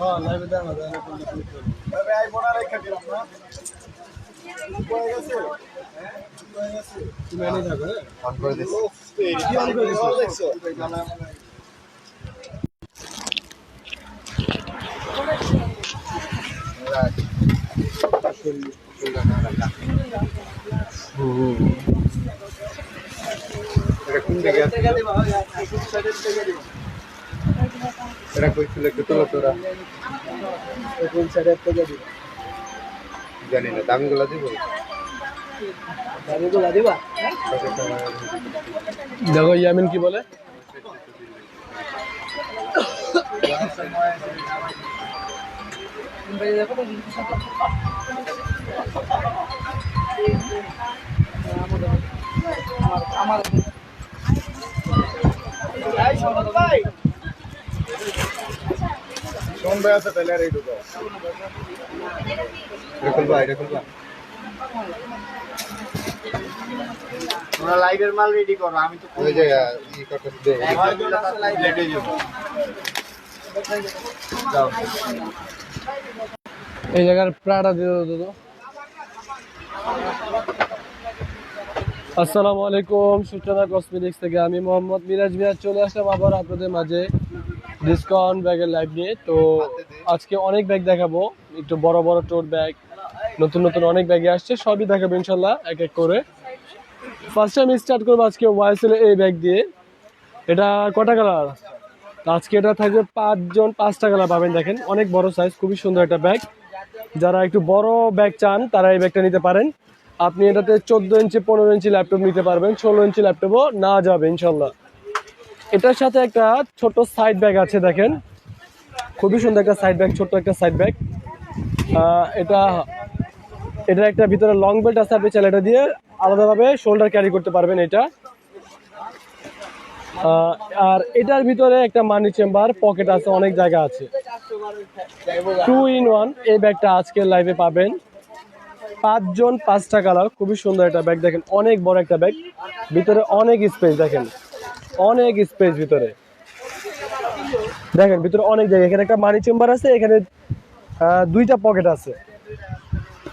হ্যাঁ লাইভে যায় না ক্লিক তবে আইফোন আর রেখে দিলাম না। হয়ে গেছে? হয়ে গেছে। তুমি এনে থাকো হ্যাঁ। করে দিস। কি করে দিছো? দেখছ এটা কোন দিকে? আছে? এটা কইছিল একটু তোলো তোরা? কোন সাইডে থেকে দিবা জানি না দামগুলো দিব? দাবিগুলো দিবা দেখো ইয়ামিন কি বলে? কোন ভাই আছে তাহলে আর এইটুকু এটা খুলবা এটা খুলবা তোমরা লাইভের মাল রেডি করো আমি তো ওই যে ই করতে দে লেটে যাব এই জায়গার প্রাড়া দিয়ে দাও আসসালামু আলাইকুম সূচনা কসমেটিক্স থেকে আমি মোহাম্মদ মিরাজ মিরাজ চলে আসলাম আবার আপনাদের মাঝে। ডিসকাউন্ট ব্যাগের লাইভ নিয়ে, তো আজকে অনেক ব্যাগ দেখাবো, একটু বড় বড় টোট ব্যাগ নতুন নতুন অনেক ব্যাগে আসছে, সবই দেখাবো ইনশাল্লাহ, এক এক করে। ফার্স্ট টাইম স্টার্ট করব আজকে ওয়াইসেল এই ব্যাগ দিয়ে। এটা কটা কালার আজকে এটা থাকবে পাঁচজন, পাঁচটা কালার পাবেন, দেখেন, অনেক বড় সাইজ খুবই সুন্দর একটা ব্যাগ যারা একটু বড় ব্যাগ চান, তারা এই ব্যাগটা নিতে পারেন। আপনি এটাতে চোদ্দ ইঞ্চি, পনেরো ইঞ্চি ল্যাপটপ নিতে পারবেন, ষোলো ইঞ্চি ল্যাপটপও না যাবে, ইনশাল্লাহ। এটার সাথে একটা ছোট সাইড ব্যাগ আছে, দেখেন। খুবই সুন্দর একটা সাইড ব্যাগ ছোট্ট একটা সাইড ব্যাগ এটা, এটার একটা ভিতরে লং বেল্ট আছে আপনি চাইলে এটা দিয়ে আলাদাভাবে শোল্ডার ক্যারি করতে পারবেন এটা। আর এটার ভিতরে একটা মানি চেম্বার পকেট আছে, অনেক জায়গা আছে। টু ইন ওয়ান এই ব্যাগটা আজকের লাইভে পাবেন। পাঁচজন পাঁচটা কালার খুবই সুন্দর একটা ব্যাগ দেখেন, অনেক বড় একটা ব্যাগ ভিতরে অনেক স্পেস দেখেন। অনেক স্পেস ভিতরে। দেখেন, ভিতরে অনেক জায়গা। এখানে একটা মানি চেম্বার আছে, এখানে দুইটা পকেট আছে।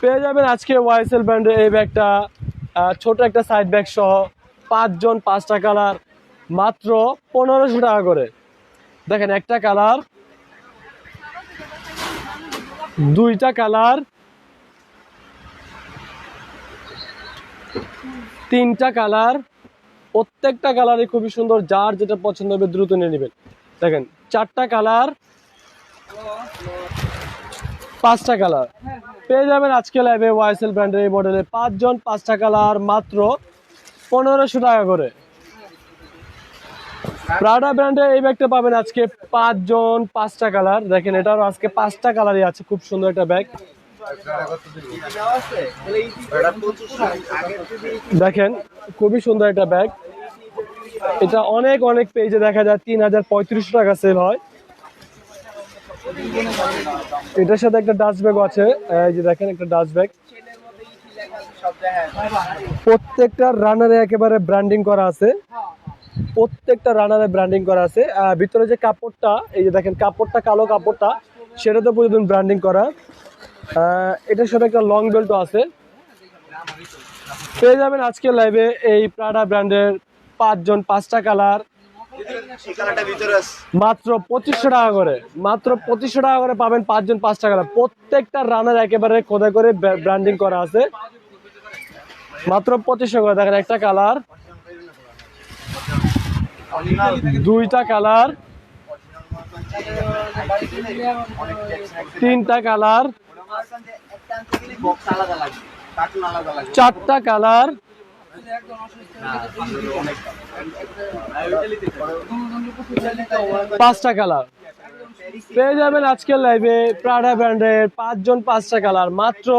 পেয়ে যাবেন আজকে ওয়াইসেল ব্র্যান্ডের এই ব্যাগটা। ছোট একটা সাইড ব্যাগ সহ পাঁচজন পাঁচটা কালার মাত্র পনেরোশো টাকা করে। দেখেন, একটা কালার দুইটা কালার তিনটা কালার প্রত্যেকটা কালারই খুবই সুন্দর, যার যেটা পছন্দ হবে দ্রুত নিয়ে নেবেন। দেখেন, চারটা কালার পাঁচটা কালার পেয়ে যাবেন আজকে লাইভে ওয়াইসেল ব্র্যান্ডের এই মডেলে পাঁচজন পাঁচটা কালার মাত্র পনেরোশো টাকা করে। প্রাডা ব্র্যান্ডে এই ব্যাগটা পাবেন আজকে পাঁচজন পাঁচটা কালার দেখেন, এটারও আজকে পাঁচটা কালারই আছে, খুব সুন্দর একটা ব্যাগ দেখেন, খুবই সুন্দর একটা ব্যাগ এটা অনেক অনেক পেজে দেখা যায়, তিন হাজার পঁয়ত্রিশশো টাকা সেল হয়। এটার সাথে একটা ডাস্ট ব্যাগও আছে। এই যে দেখেন, একটা ডাস্ট ব্যাগ প্রত্যেকটা রানারে একেবারে ব্র্যান্ডিং করা আছে। প্রত্যেকটা রানারে ব্র্যান্ডিং করা আছে। ভিতরে যে কাপড়টা, এই যে দেখেন, কাপড়টা, কালো কাপড়টা, সেটাতে পর্যন্ত ব্র্যান্ডিং করা। এটার সাথে একটা লং বেল্টও আছে। পেয়ে যাবেন আজকে লাইভে এই প্রাডা ব্র্যান্ডের পাঁচজন পাঁচটা কালার মাত্র পঁচিশশো টাকা করে। মাত্র পঁচিশশো টাকা করে পাবেন পাঁচজন পাঁচটা কালার প্রত্যেকটা রানার একেবারে খোদা করে ব্র্যান্ডিং করা আছে। মাত্র পঁচিশশো করে। দেখেন একটা কালার দুইটা কালার তিনটা কালার চারটা কালার। পাঁচটা কালার। পেয়ে যাবেন আজকের লাইভে প্রাডা ব্র্যান্ডের পাঁচজন পাঁচটা কালার। মাত্র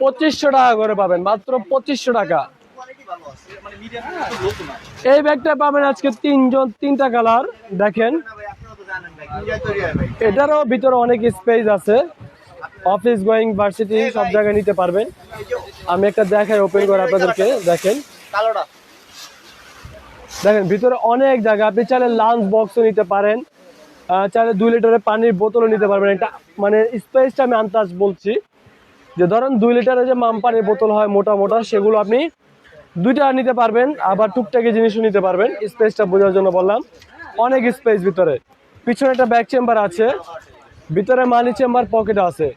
পঁচিশশো টাকা করে পাবেন, মাত্র পঁচিশশো টাকা। এই ব্যাগটা পাবেন আজকে তিনজন, তিনটা কালার। দেখেন। এটারও ভিতরে অনেক স্পেস আছে। অফিস গোয়িং ভার্সিটি সব জায়গায় নিতে পারবেন। আমি একটা দেখাই ওপেন করে আপনাদেরকে দেখেন। দেখেন ভিতরে অনেক জায়গা আপনি চাইলে লাঞ্চ বক্সও নিতে পারেন। চাইলে দুই লিটারের পানির বোতলও নিতে পারবেন। এটা মানে স্পেসটা আমি আন্দাজ বলছি। যে ধরেন দুই লিটারের যে মাম পানির বোতল হয় মোটা মোটা সেগুলো আপনি দুইটা নিতে পারবেন আবার টুকটাকি জিনিসও নিতে পারবেন। স্পেসটা বোঝার জন্য বললাম। অনেক স্পেস ভিতরে। পিছনে একটা ব্যাক চেম্বার আছে। ভিতরে মানি চেম্বার পকেট আছে।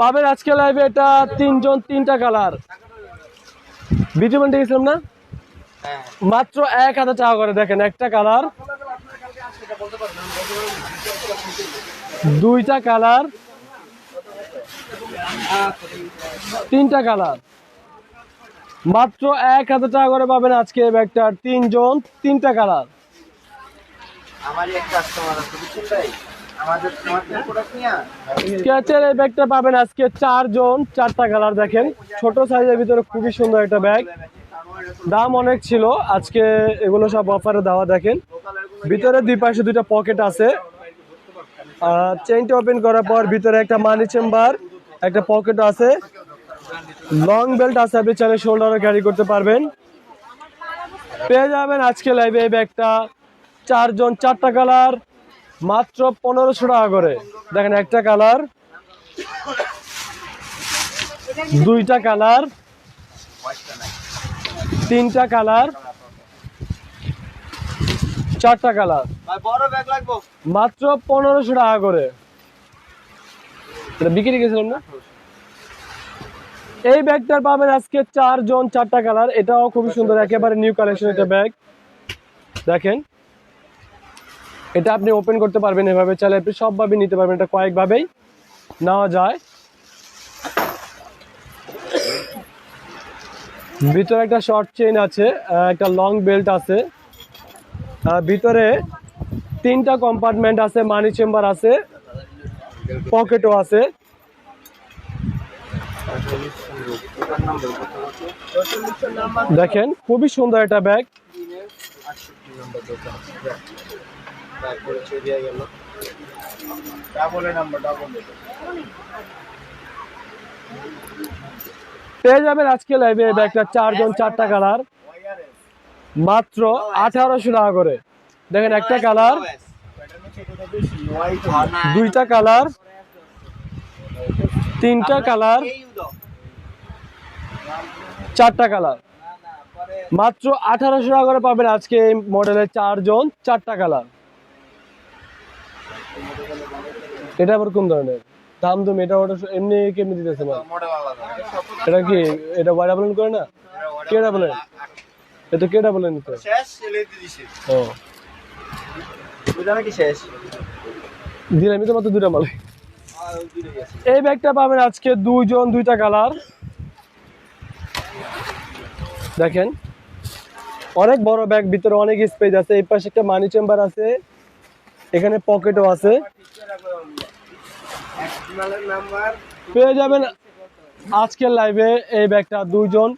পাবেন আজকে লাইভে এটা তিনজন, তিনটা কালার বিটিমেন্ট দেখেছিলাম না? হ্যাঁ মাত্র এক হাজার টাকা করে, দেখেন একটা কালার দুইটা কালার তিনটা কালার মাত্র এক হাজার টাকা করে পাবেন আজকে ব্যাগটার তিনজন, তিনটা কালার আমারই এক কাস্টমার আছে স্কেচের এই ব্যাগটা পাবেন আজকে চারজন, চারটা কালার দেখেন। সাইজের ভিতরে খুবই সুন্দর একটা ব্যাগ দাম অনেক ছিল, আজকে এগুলো সব অফারে দেওয়া দেখেন। ভিতরে দুই পাশে পকেট আছে। চেইনটা ওপেন করার পর ভিতরে একটা মানি চেম্বার একটা পকেট আছে। লং বেল্ট আছে, আপনি চাইলে শোল্ডারে ক্যারি করতে পারবেন। পেয়ে যাবেন আজকে লাইভে এই ব্যাগটা চারজন, চারটা কালার মাত্র পনেরোশো টাকা করে। দেখেন একটা কালার দুইটা কালার তিনটা কালার চারটা কালার। মাত্র পনেরোশো টাকা করে। এটা বিক্রি গেছিলাম না? এই ব্যাগটার পাবেন আজকে চারজন চারটা কালার। এটাও খুবই সুন্দর একেবারে নিউ কালেকশন একটা ব্যাগ দেখেন। এটা আপনি ওপেন করতে পারবেন এভাবে, চাইলে আপনি সবভাবে নিতে পারবেন। এটা কয়েকভাবেই নেওয়া যায়। ভিতরে একটা শর্ট চেইন আছে একটা লং বেল্ট আছে। ভিতরে তিনটা কম্পার্টমেন্ট আছে মানি চেম্বার আছে পকেটও আছে। দেখেন, খুবই সুন্দর একটা ব্যাগ তারপরে চলে গেল। ডাবল নাম্বার ডাবল পেয়ে যাবেন আজকে লাইভে ব্যাগটা চারজন চারটা কালার মাত্র আঠারোশো টাকা করে। দেখেন একটা কালার দুইটা কালার তিনটা কালার চারটা কালার মাত্র আঠারোশো টাকা করে পাবেন আজকে এই মডেলের চারজন চারটা কালার এটা আবার কোন ধরনের? দাম দুম এটা ওটা এমনি কেমনি দিতেছে না এটা কি, এটা ওয়াইডা বলেন করে না? কেডা বলেন এটা কেডা বলেন তো ও। তো মাত্র দুটা মাল। এই ব্যাগটা পাবেন আজকে দুইজন, দুইটা কালার। দেখেন, অনেক বড় ব্যাগ, ভিতরে অনেক স্পেস আছে, এই পাশে একটা মানি চেম্বার আছে, এখানে পকেটও আছে। পেয়ে যাবেন আজকের লাইভে এই ব্যাগটা দুইজন।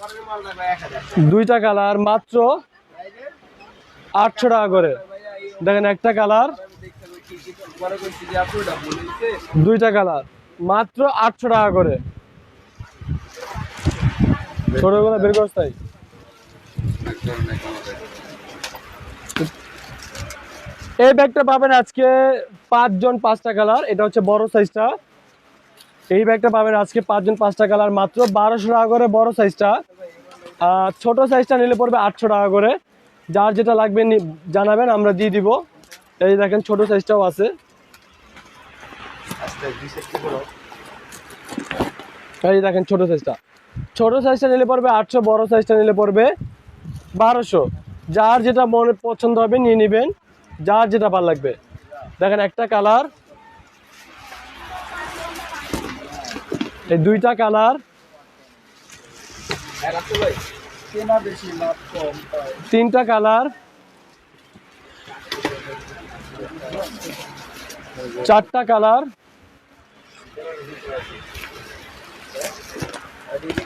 পরের মাল দেবে 1000 দুইটা কালার মাত্র আটশো টাকা করে। দেখেন একটা কালার দুইটা কালার মাত্র আটশো টাকা করে। ছোটগুলো বের করছ তাই। এই ব্যাগটা পাবেন আজকে পাঁচজন পাঁচটা কালার, এটা হচ্ছে বড় সাইজটা। এই ব্যাগটা পাবেন আজকে পাঁচজন পাঁচটা কালার, মাত্র বারোশো টাকা করে বড় সাইজটা। ছোট সাইজটা নিলে পড়বে আটশো টাকা করে। যার যেটা লাগবে জানাবেন, আমরা দিয়ে দিব। এই দেখেন, ছোট সাইজটাও আছে। এই দেখেন, ছোট সাইজটা। ছোট সাইজটা নিলে পড়বে আটশো, বড় সাইজটা নিলে পড়বে বারোশো। যার যেটা মনে পছন্দ হবে, নিয়ে নেবেন। যার যেটা ভালো লাগবে। দেখেন একটা কালার। এই দুইটা কালার। তিনটা কালার। চারটা কালার।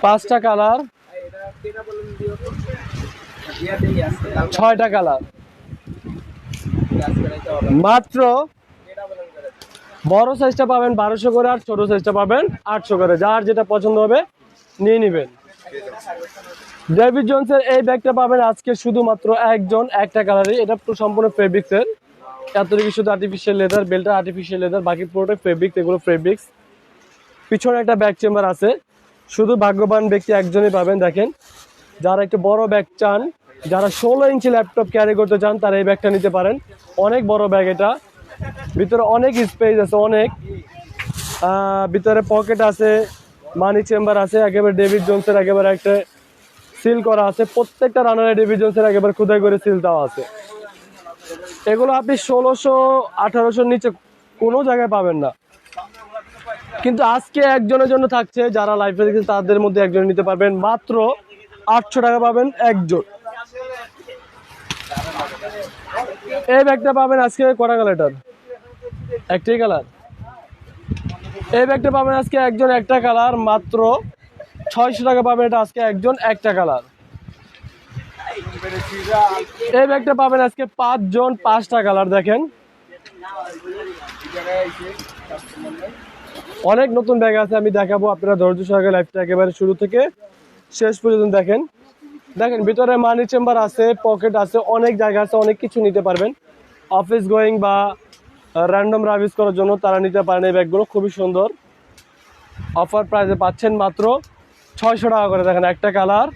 পাঁচটা কালার। ছয়টা কালার। মাত্র বড় সাইজটা পাবেন বারোশো করে আর ছোট সাইজটা পাবেন আটশো করে। যার যেটা পছন্দ হবে নিয়ে নেবেন। ডেভিড জোনসের এই ব্যাগটা পাবেন আজকে শুধুমাত্র একজন, একটা কালারই এটা পুরো সম্পূর্ণ ফেব্রিক্সের এতটুকু শুধু আর্টিফিশিয়াল লেদার বেলটা আর্টিফিশিয়াল লেদার বাকি পুরোটা ফেব্রিক্স এগুলো ফেব্রিক্স পিছনে একটা ব্যাক চেম্বার আছে। শুধু ভাগ্যবান ব্যক্তি একজনই পাবেন, দেখেন। যারা একটু বড় ব্যাগ চান যারা ষোলো ইঞ্চি ল্যাপটপ ক্যারি করতে চান, তারা এই ব্যাগটা নিতে পারেন। অনেক বড় ব্যাগ এটা। ভিতরে অনেক স্পেস আছে, অনেক। ভিতরে পকেট আছে মানি চেম্বার আছে, একেবারে ডেভিড জোনসের একেবারে একটা সিল করা আছে। প্রত্যেকটা রানারে ডেভিড জোনসের একেবারে খুদাই করে সিল দেওয়া আছে। এগুলো আপনি ষোলোশো, আঠারোশোর নিচে কোনো জায়গায় পাবেন না। কিন্তু আজকে একজনের জন্য থাকছে, যারা লাইফে দেখেছে তাদের মধ্যে একজন নিতে পারবেন। মাত্র আটশো টাকা পাবেন একজন। এই ব্যাগটা পাবেন আজকে কটা কালারটার। একটাই কালার। এই ব্যাগটা পাবেন আজকে একজন একটা কালার, মাত্র ছয়শো টাকা পাবেন এটা আজকে একজন একটা কালার। এই ব্যাগটা পাবেন আজকে পাঁচজন পাঁচটা কালার, দেখেন। অনেক নতুন ব্যাগ আছে, আমি দেখাবো আপনারা ধৈর্য সহকারে লাইফটা একেবারে শুরু থেকে শেষ পর্যন্ত দেখেন। দেখেন, ভিতরে মানি চেম্বার আছে পকেট আছে, অনেক জায়গা আছে, অনেক কিছু নিতে পারবেন। অফিস গোয়িং বা র্যান্ডম রাভিস করার জন্য তারা নিতে পারেন এই ব্যাগগুলো খুবই সুন্দর। অফার প্রাইসে পাচ্ছেন মাত্র ছয়শো টাকা করে, দেখেন, একটা কালার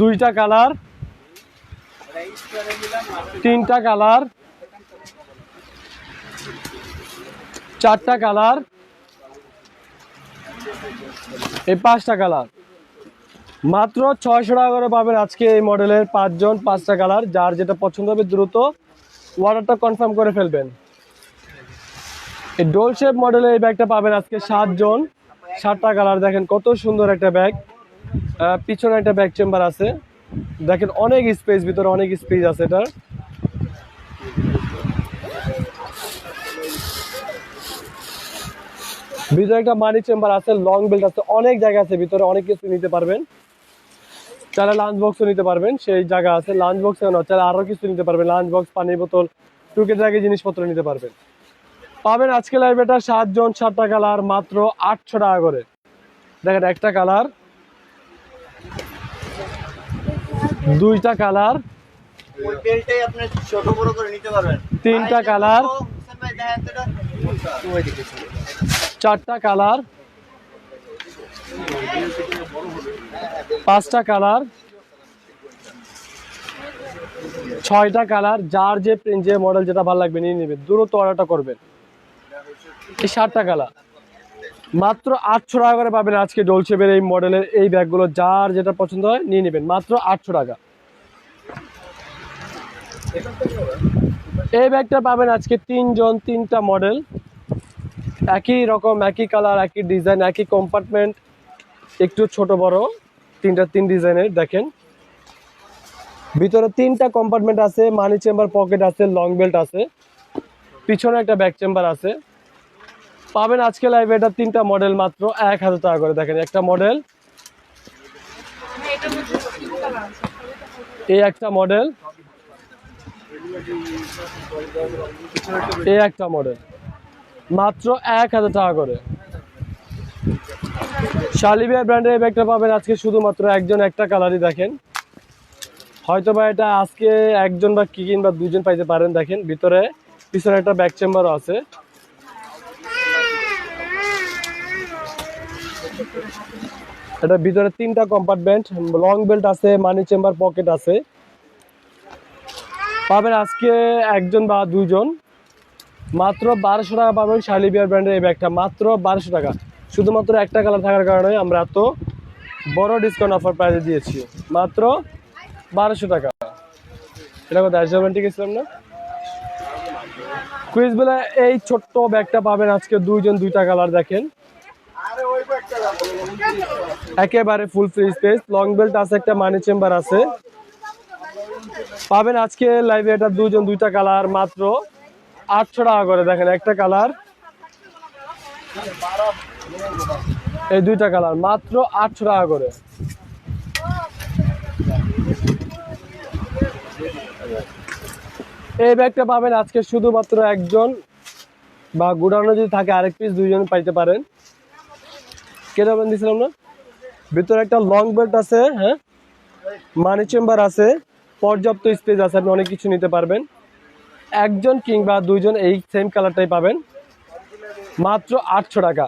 দুইটা কালার তিনটা কালার চারটা কালার এই পাঁচটা কালার মাত্র ছয়শো টাকা করে পাবেন আজকে এই মডেলের পাঁচজন, পাঁচটা কালার। যার যেটা পছন্দ হবে দ্রুত অর্ডারটা কনফার্ম করে ফেলবেন। এই ডোল শেপ মডেলের এই ব্যাগটা পাবেন আজকে সাতজন। সাতটা কালার, দেখেন কত সুন্দর একটা ব্যাগ পিছনে একটা ব্যাগ চেম্বার আছে। দেখেন অনেক স্পেস ভিতরে অনেক স্পেস আছে এটার। ভিতরে একটা মানি চেম্বার আছে লং বেল্ট আছে, অনেক জায়গা আছে, ভিতরে অনেক কিছু নিতে পারবেন। চাইলে লাঞ্চ বক্সও নিতে পারবেন, সেই জায়গা আছে লাঞ্চ বক্স কেন চাইলে আরও কিছু নিতে পারবেন লাঞ্চ বক্স পানির বোতল টুকের জায়গায় জিনিসপত্র নিতে পারবেন। পাবেন আজকে লাইভ এটা সাতজন সাতটা কালার মাত্র আটশো টাকা করে। দেখেন একটা কালার দুইটা কালার তিনটা কালার চারটা কালার পাঁচটা কালার, ছয়টা কালার, যার যে প্রিন্ট যে মডেল যেটা ভালো লাগবে নিয়ে নেবেন। দ্রুত অর্ডারটা করবেন। এই সাতটা কালার। মাত্র আটশো টাকা করে পাবেন আজকে ডোলশেপের এই মডেলের এই ব্যাগগুলো, যার যেটা পছন্দ হয় নিয়ে নেবেন। মাত্র আটশো টাকা। এই ব্যাগটা পাবেন আজকে তিনজন, তিনটা মডেল একই রকম, একই কালার একই ডিজাইন একই কম্পার্টমেন্ট একটু ছোট বড়। তিনটা তিন ডিজাইনের, দেখেন। ভিতরে তিনটা কম্পার্টমেন্ট আছে মানি চেম্বার পকেট আছে লং বেল্ট আছে। পিছনে একটা ব্যাক চেম্বার আছে। পাবেন আজকে লাইভে এটা তিনটা মডেল মাত্র এক হাজার টাকা করে, দেখেন একটা মডেল এই একটা মডেল এই একটা মডেল মাত্র এক হাজার টাকা করে। শালিবিয়া ব্র্যান্ডের এই ব্যাগটা পাবেন আজকে শুধুমাত্র একজন, একটা কালারই দেখেন। হয়তো বা এটা আজকে একজন বা কি কিংবা দুজন পাইতে পারেন, দেখেন। ভিতরে, পিছনে একটা ব্যাক চেম্বারও আছে। এটা ভিতরে তিনটা কম্পার্টমেন্ট লং বেল্ট আছে মানি চেম্বার পকেট আছে। পাবেন আজকে একজন বা দুজন মাত্র বারোশো টাকা পাবেন শার্লি বিয়ার ব্র্যান্ডের এই ব্যাগটা মাত্র বারোশো টাকা। শুধুমাত্র একটা কালার থাকার কারণে আমরা এত বড় ডিসকাউন্ট অফার প্রাইসে দিয়েছি। মাত্র বারোশো টাকা। এটা কথা অ্যাসমেন্টে গেছিলাম না? কুইজ বেলা এই ছোট্ট ব্যাগটা পাবেন আজকে দুইজন দুইটা কালার দেখেন। একেবারে full free space long belt আছে, একটা মানি চেম্বার আছে। পাবেন আজকে লাইভে এটা দুজন দুইটা কালার মাত্র আটশো টাকা করে। দেখেন একটা কালার এই দুইটা কালার, মাত্র আটশো টাকা করে। এই ব্যাগটা পাবেন আজকে শুধুমাত্র একজন, বা গুডাউনে যদি থাকে আরেক পিস দুইজন পাইতে পারেন। কে যাবেন দিছিলাম না? ভিতরে একটা লং বেল্ট আছে হ্যাঁ? মানি চেম্বার আছে, পর্যাপ্ত স্পেস আছে, আপনি অনেক কিছু নিতে পারবেন। একজন কিংবা দুইজন এই সেম কালারটাই পাবেন। মাত্র আটশো টাকা।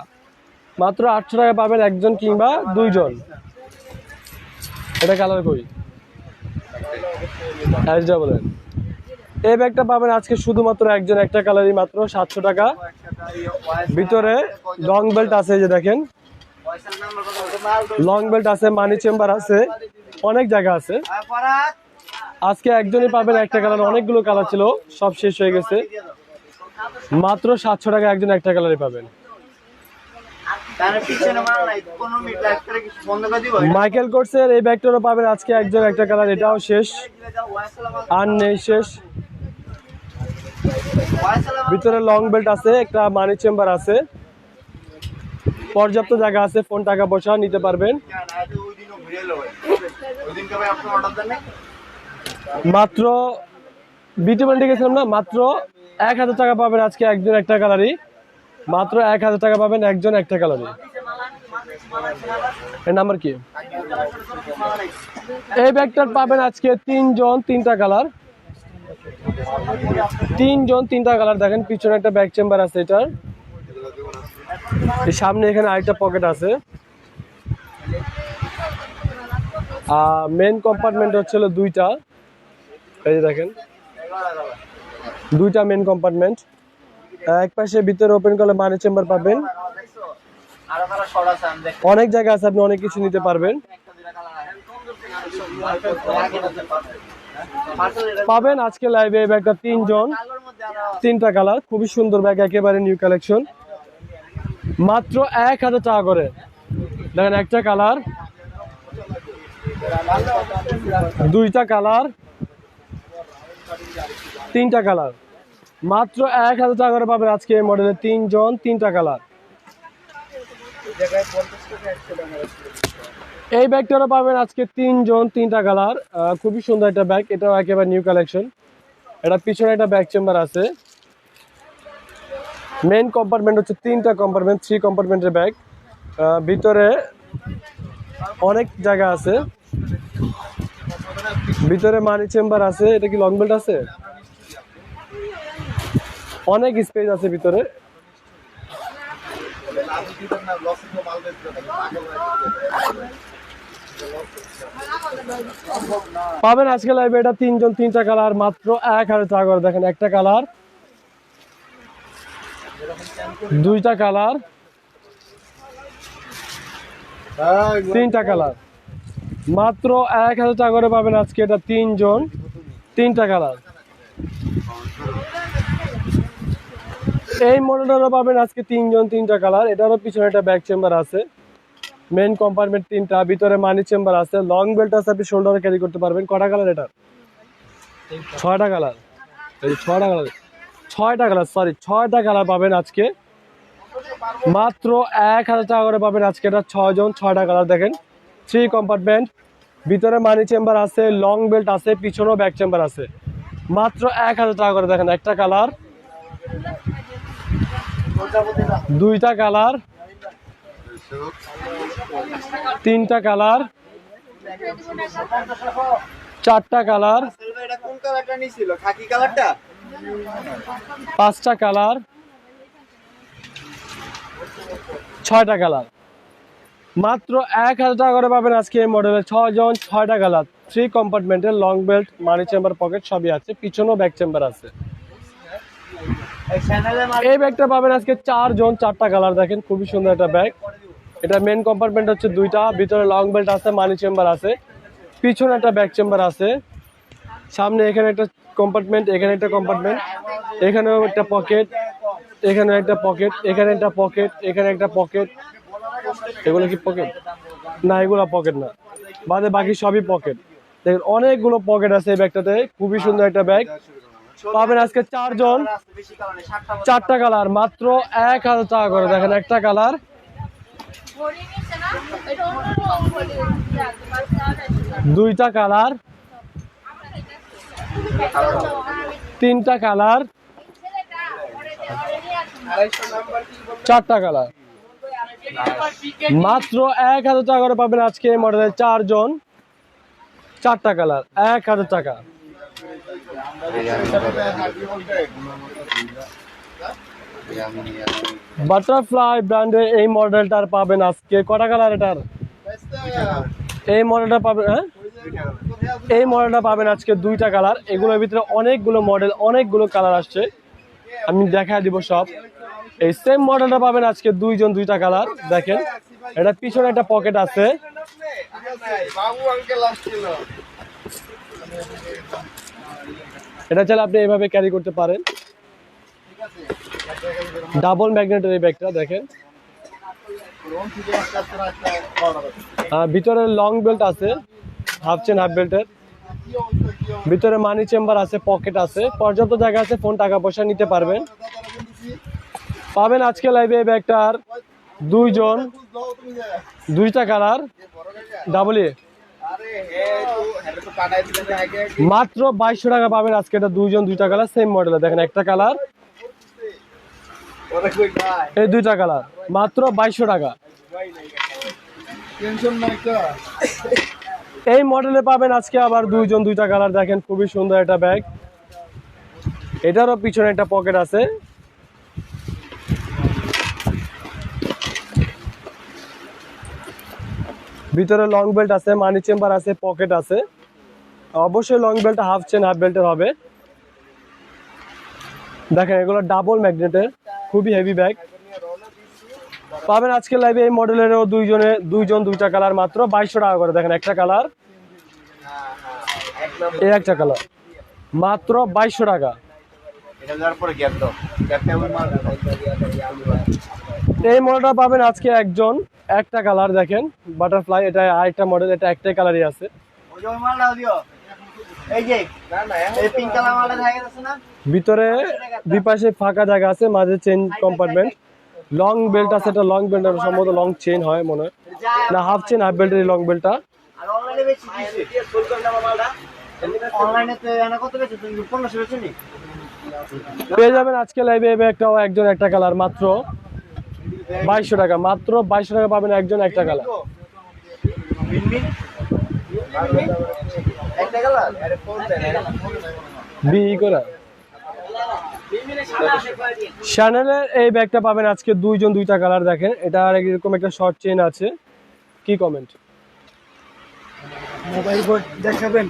মাত্র আটশো টাকা পাবেন একজন কিংবা দুইজন। এটা কালার করি বলেন এই ব্যাগটা পাবেন আজকে শুধুমাত্র একজন, একটা কালারই মাত্র সাতশো টাকা। ভিতরে লং বেল্ট আছে যে দেখেন। লং বেল্ট আছে মানি চেম্বার আছে, অনেক জায়গা আছে। আজকে একজনই পাবেন, একটা কালার, অনেকগুলো কালার ছিল, সব শেষ হয়ে গেছে। মাত্র সাতশো টাকা একজন, একটা কালারই পাবেন পিছনে মাল নাই কোনো মিট লাইট করে কিছু বন্ধ করে দিব মাইকেল কোর্সের এই ব্যাগটারও পাবেন আজকে একজন, একটা কালার, এটাও শেষ। আর নেই, শেষ। ভিতরে লং বেল্ট আছে, একটা মানি চেম্বার আছে। পর্যাপ্ত জায়গা আছে ফোন টাকা পয়সা নিতে পারবেন। মাত্র বিটি মান্ডি গেছিলাম না, মাত্র এক হাজার টাকা পাবেন আজকে একজন, একটা কালারই। মাত্র এক হাজার টাকা পাবেন একজন, একটা কালারই এর নাম্বার কি? এই ব্যাগটার পাবেন আজকে তিনজন, তিনটা কালার তিনজন, তিনটা কালার দেখেন, পিছনে একটা ব্যাক চেম্বার আছে এটার। সামনে এখানে আরেকটা পকেট আছে। আর মেন কম্পার্টমেন্ট হচ্ছিল দুইটা। এই যে দেখেন, দুইটা মেন কম্পার্টমেন্ট এক পাশে ভিতরে ওপেন করলে মানি চেম্বার পাবেন। অনেক জায়গা আছে, আপনি অনেক কিছু নিতে পারবেন। পাবেন আজকে লাইভে এই ব্যাগটা তিনজন। তিনটা কালার খুবই সুন্দর ব্যাগ একেবারে নিউ কালেকশন মাত্র এক হাজার টাকা করে। দেখেন একটা কালার দুইটা কালার তিনটা কালার মাত্র এক হাজার টাকা পাবেন আজকে মডেলের তিনজন, তিনটা কালার এই ব্যাগটারও পাবেন আজকে তিনজন, তিনটা কালার খুবই সুন্দর একটা ব্যাগ এটাও একেবারে নিউ কালেকশন এটা পিছনে একটা ব্যাগ চেম্বার আছে। মেন কম্পার্টমেন্ট হচ্ছে তিনটা কম্পার্টমেন্ট থ্রি কম্পার্টমেন্টের ব্যাগ ভিতরে অনেক জায়গা আছে। ভিতরে মানি চেম্বার আছে। এটা কি লং বেল্ট আছে? অনেক স্পেস আছে ভিতরে। পাবেন আজকে লাইভে এটা তিনজন, তিনটা কালার মাত্র এক হাজার টাকা করে। দেখেন একটা কালার দুইটা কালার তিনটা কালার মাত্র এক হাজার টাকা করে পাবেন আজকে এটা তিনজন, তিনটা কালার এই মডেলটারও পাবেন আজকে তিনজন, তিনটা কালার এটারও পিছনে একটা ব্যাক চেম্বার আছে। মেন কম্পার্টমেন্ট তিনটা, ভিতরে মানি চেম্বার আছে। লং বেল্ট আছে, আপনি শোল্ডারে ক্যারি করতে পারবেন। কটা কালার এটা ছয়টা কালার এই ছয়টা কালার ছয়টা কালার সরি ছয়টা কালার পাবেন আজকে। মাত্র এক হাজার টাকা করে পাবেন আজকে এটা ছয়জন, ছয়টা কালার দেখেন। থ্রি কম্পার্টমেন্ট ভিতরে মানি চেম্বার আছে লং বেল্ট আছে, পিছনেও ব্যাক চেম্বার আছে। মাত্র এক হাজার টাকা করে দেখেন একটা কালার দুইটা কালার, তিনটা কালার, চারটা কালার, পাঁচটা কালার, ছয়টা কালার। মাত্র এক হাজার টাকা করে পাবেন আজকে এই মডেলের ছজন ছয়টা colour. Three কম্পার্টমেন্টের long belt money chamber pocket সবই আছে, পিছনেও ব্যাক চেম্বার আছে। এই ব্যাগটা পাবেন আজকে চারজন, চারটা কালার দেখেন, খুবই সুন্দর একটা ব্যাগ। এটা মেন কম্পার্টমেন্ট হচ্ছে দুইটা, ভিতরে লং বেল্ট আছে মানি চেম্বার আছে। পিছনে একটা ব্যাক চেম্বার আছে। সামনে এখানে একটা কম্পার্টমেন্ট এখানে একটা কম্পার্টমেন্ট এখানেও একটা পকেট এখানে একটা পকেট এখানে একটা পকেট এখানে একটা পকেট এগুলো কি পকেট না, এগুলো পকেট না। বাদে বাকি সবই পকেট দেখেন, অনেকগুলো পকেট আছে এই ব্যাগটাতে, খুবই সুন্দর একটা ব্যাগ। পাবেন আজকে চারজন। চারটা কালার মাত্র এক হাজার টাকা করে। দেখেন একটা কালার। দুইটা কালার। তিনটা কালার। চারটা কালার। মাত্র এক হাজার টাকা করে পাবেন আজকে মডেলের চারজন। চারটা কালার এক হাজার টাকা। বাটারফ্লাই ব্র্যান্ডের এই মডেলটার পাবেন আজকে। কটা কালার এটার? এই মডেলটা পাবেন হ্যাঁ? এই মডেলটা পাবেন আজকে দুইটা কালার এগুলোর ভিতরে অনেকগুলো মডেল অনেকগুলো কালার আসছে। আমি দেখা দিব সব। এই সেম মডেলটা পাবেন আজকে দুইজন, দুইটা কালার দেখেন, এটা পিছনে একটা পকেট আছে। এটা চাইলে আপনি এভাবে ক্যারি করতে পারেন। ডাবল ম্যাগনেটের এই ব্যাগটা দেখেন। ভিতরে লং বেল্ট আছে হাফ চেন হাফ বেল্টের ভিতরে মানি চেম্বার আছে পকেট আছে। পর্যাপ্ত জায়গা আছে ফোন টাকা পয়সা নিতে পারবেন। পাবেন আজকে লাইভে এই ব্যাগটার দুইজন, দুইটা কালার ডাবল এ আরে হে তো এটা তো পাঠাই দিলেন আগে মাত্র বাইশশো টাকা পাবেন আজকে এটা দুইজন দুইটা কালার সেম মডেলে দেখেন একটা কালার এই দুইটা কালার মাত্র বাইশশো টাকা। এই মডেলে পাবেন আজকে আবার দুইজন দুইটা কালার দেখেন খুবই সুন্দর একটা ব্যাগ এটারও পিছনে একটা পকেট আছে। ভিতরে লং বেল্ট আছে মানি চেম্বার আছে পকেট আছে। অবশ্যই long belt half chain half বেল্টের হবে। দেখেন এগুলো ডাবল ম্যাগনেটের খুবই হেভি ব্যাগ পাবেন আজকে লাইভে এই মডেলেরও দুইজনে দুইজন দুইটা কালার মাত্র বাইশশো টাকা করে। দেখেন একটা কালার এই একটা কালার মাত্র বাইশশো টাকা। এই মডেলটা পাবেন আজকে একজন একটা কালার দেখেন। বাটারফ্লাই এটা আরেকটা মডেল এটা একটাই কালারই আছে। এই যে না না এই পিঙ্ক কালার মালটা থাকে আছে না? ভিতরে দুই পাশে ফাঁকা জায়গা আছে মাঝে চেন কম্পার্টমেন্ট লং বেল্ট আছে এটা লং বেল্ট সম্ভবত লং চেন হয় মনে হয়। না হাফ চেন হাফ বেল্টের লং বেল্টটা আর অনলাইনে বেশি দিছে। সোল করে দাও মালটা অনলাইনে তো কত বেশি 1500 বেশি নি? পেয়ে যাবেন আজকে লাইভে একটাও একজন একটা কালার মাত্র বাইশশো টাকা। মাত্র বাইশশো টাকা পাবেন একজন একটা কালার করে। শ্যানেলের এই ব্যাগটা পাবেন আজকে দুইজন দুইটা কালার দেখেন। এটা আর এরকম একটা শর্ট চেন আছে। কি কমেন্ট মোবাইল বোর্ড দেখাবেন।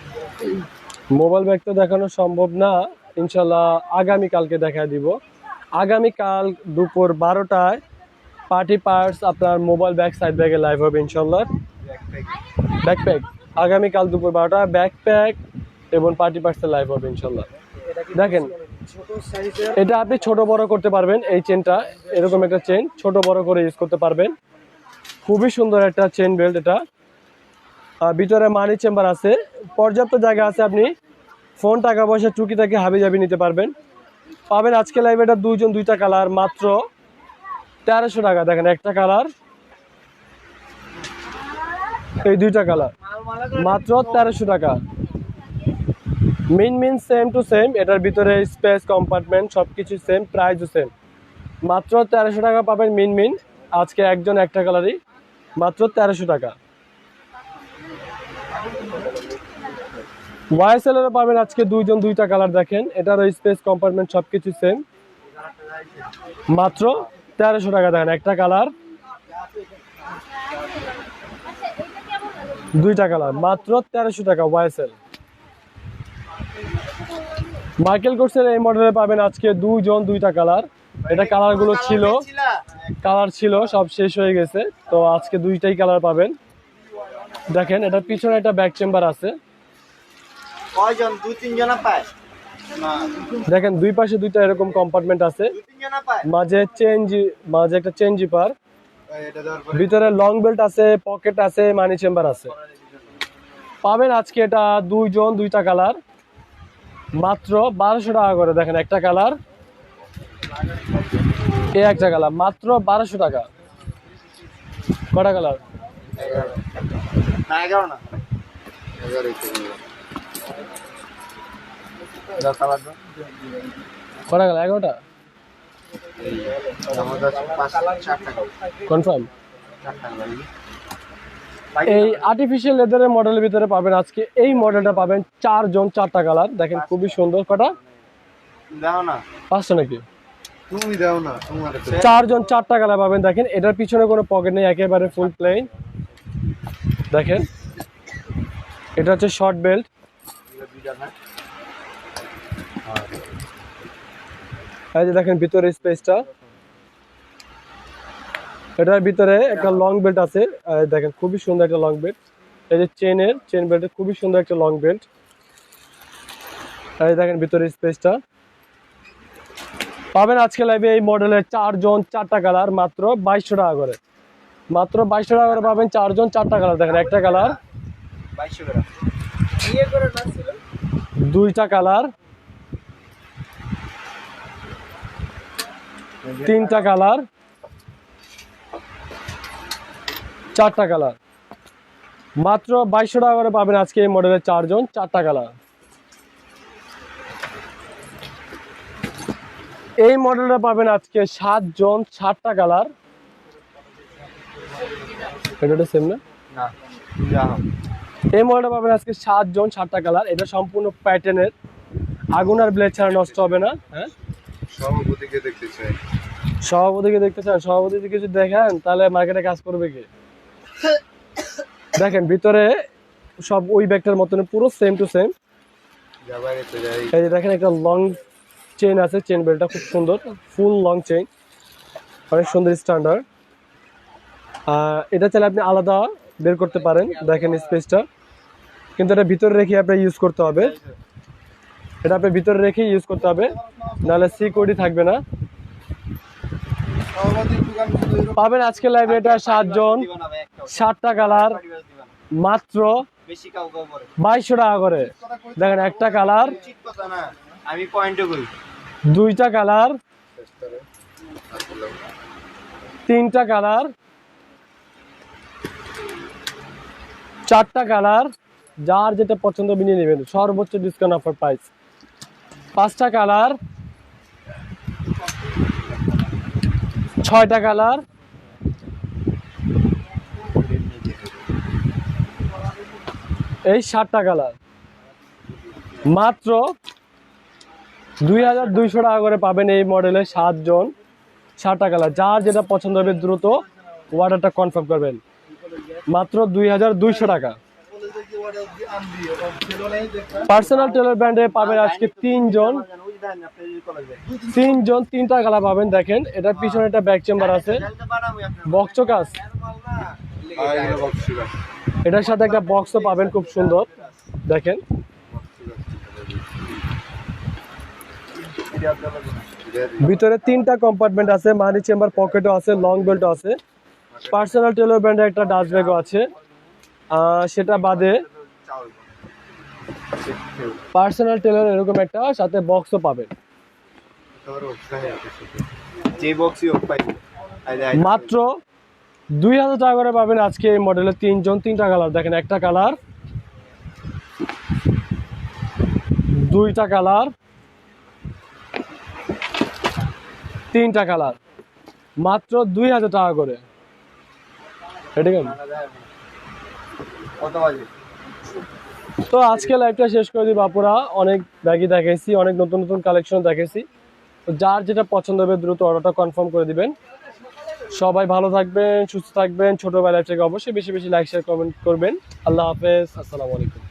মোবাইল ব্যাগ তো দেখানো সম্ভব না। ইনশাল্লাহ আগামী কালকে দেখা দিব। আগামীকাল দুপুর বারোটায় পার্টি পার্টস আপনার মোবাইল ব্যাগ সাইড ব্যাগে লাইভ হবে ইনশাল্লাহ ব্যাকপ্যাক আগামীকাল দুপুর বারোটায় ব্যাকপ্যাক এবং পার্টি পার্টসের লাইভ হবে ইনশাল্লাহ দেখেন এটা আপনি ছোট বড় করতে পারবেন এই চেনটা এরকম একটা চেন ছোট বড় করে ইউজ করতে পারবেন। খুবই সুন্দর একটা চেন বেল্ট এটা। আর ভিতরে মানি চেম্বার আছে। পর্যাপ্ত জায়গা আছে আপনি ফোন টাকা পয়সা টুকিটাকি হাবি জাবি নিতে পারবেন। পাবেন আজকে লাইভ এটা দুইজন দুইটা কালার মাত্র তেরোশো টাকা। দেখেন একটা কালার এই দুইটা কালার। মাত্র তেরোশো টাকা। Mean mean same to same এটার ভিতরে স্পেস কম্পার্টমেন্ট সব কিছু সেম প্রাইসও সেম মাত্র তেরোশো টাকা পাবেন মিন মিন। আজকে একজন একটা কালারই মাত্র তেরোশো টাকা। ওয়াইএসএলেরও পাবেন আজকে দুইজন দুইটা কালার দেখেন। এটারও স্পেস কম্পার্টমেন্ট সব কিছু সেম মাত্র তেরোশো টাকা দেখেন একটা কালার দুইটা কালার মাত্র তেরোশো টাকা ওয়াইএসএল মাইকেল কোর্সের এই মডেলে পাবেন আজকে দুইজন দুইটা কালার এটা কালারগুলো ছিল। কালার ছিল সব শেষ হয়ে গেছে। তো আজকে দুইটাই কালার পাবেন। দেখেন এটার পিছনে একটা ব্যাক চেম্বার আছে। কয়জন? দুই তিন জনা পায় দেখেন দুই পাশে দুইটা এরকম কম্পার্টমেন্ট আছে। মাঝে চেঞ্জ মাঝে একটা চেঞ্জ ভিতরে লং বেল্ট আছে পকেট আছে মানি চেম্বার আছে। পাবেন আজকে এটা দুইজন দুইটা কালার মাত্র বারোশো টাকা করে দেখেন একটা কালার এ একটা কালার মাত্র বারোশো টাকা। কটা কালার কটা কালার এগারোটা আমার কাছে পাঁচ চার টাকা কনফার্ম? এই আর্টিফিশিয়াল লেদারের মডেলের ভিতরে পাবেন আজকে। এই মডেলটা পাবেন চারজন চারটা কালার দেখেন খুবই সুন্দর। কটা? দাও না। পাঁচটা নাকি? তুমি দাও না চারজন চারটা কালার পাবেন। দেখেন এটার পিছনে কোনো পকেট নেই একেবারে ফুল প্লেন দেখেন এটা হচ্ছে শর্ট বেল্ট এই যে দেখেন ভিতরে স্পেসটা এটার ভিতরে একটা লং বেল্ট আছে। দেখেন খুবই সুন্দর একটা লং বেল্ট এই যে চেনের চেন বেল্টের খুবই সুন্দর একটা লং বেল্ট এই দেখেন ভিতরে স্পেসটা পাবেন আজকে লাইভে এই মডেলের চারজন চারটা কালার মাত্র বাইশশো টাকা করে। মাত্র বাইশশো টাকা করে পাবেন চারজন চারটা কালার দেখেন একটা কালার বাইশশো দুইটা কালার তিনটা কালার। চারটা কালার। মাত্র বাইশশো টাকা করে পাবেন আজকে এই মডেলের চারজন চারটা কালার। এই মডেলটা পাবেন আজকে সাতজন সাতটা কালার। এটা সেম না? না যা হোক। এই মডেলটা পাবেন আজকে সাতজন সাতটা কালার। এটা সম্পূর্ণ প্যাটার্নের আগুন আর ব্লেড ছাড়া নষ্ট হবে না হ্যাঁ? সভাপতিকে দেখতে চাই। সভাপতিকে দেখতে চান, সভাপতি যদি দেখেন, তাহলে মার্কেটে কাজ করবে কি? দেখেন, ভিতরে সব ওই ব্যাগটার মতন পুরো সেম টু সেম এই যে দেখেন, একটা লং চেন আছে চেন বেলটা খুব সুন্দর ফুল লং চেন অনেক সুন্দর স্ট্যান্ডার্ড আর এটা চাইলে আপনি আলাদা বের করতে পারেন, দেখেন স্পেসটা কিন্তু এটা ভিতরে রেখে আপনার ইউজ করতে হবে। এটা আপনি ভিতরে রেখে ইউজ করতে হবে, নাহলে সিকিউরিটি থাকবে না। পাবেন আজকে লাইভে এটা সাতজন। সাতটা কালার মাত্র বাইশশো টাকা করে। দেখেন একটা কালার দুইটা কালার তিনটা কালার চারটা কালার যার যেটা পছন্দ বিনিয়ে নেবেন। সর্বোচ্চ ডিসকাউন্ট অফার প্রাইস পাঁচটা কালার ছয়টা কালার। এই সাতটা কালার। মাত্র দুই হাজার দুইশো টাকা করে পাবেন এই মডেলে সাতজন। সাতটা কালার। যার যেটা পছন্দ হবে দ্রুত অর্ডারটা কনফার্ম করবেন। মাত্র দুই হাজার দুইশো টাকা। পার্সোনাল টেলার ব্র্যান্ডে পাবেন আজকে তিনজন। তিনজন তিনটা কালার পাবেন দেখেন। এটার পিছনে একটা ব্যাক চেম্বার আছে। এগুলো বক্সিলা এটার সাথে একটা বক্সও পাবেন খুব সুন্দর। দেখেন। ভিতরে তিনটা কম্পার্টমেন্ট আছে মানি চেম্বার পকেটও আছে লং বেল্টও আছে। পার্সোনাল টেলার ব্র্যান্ডের একটা ডাস্ট ব্যাগও আছে। আহ, সেটা বাদে পার্সোনাল টেলার এরকম একটা সাথে বক্সও পাবেন। আছে যে বক্সই হোক পাই মাত্র দুই হাজার টাকা করে পাবেন আজকে এই মডেলের তিনজন তিনটা কালার দেখেন একটা কালার দুইটা কালার তিনটা কালার মাত্র দুই হাজার টাকা করে। এটা কেমন? কত বাজে? তো আজকে লাইভটা শেষ করে দিই বাপুরা। অনেক ব্যাগই দেখাইছি, অনেক নতুন নতুন কালেকশন দেখেছি তো যার যেটা পছন্দ হবে দ্রুত অর্ডারটা কনফার্ম করে দিবেন। সবাই ভালো থাকবেন, সুস্থ থাকবেন ছোটবেলা থেকে অবশ্যই বেশি বেশি লাইক শেয়ার কমেন্ট করবেন। আল্লাহ হাফেজ, আসসালামু আলাইকুম।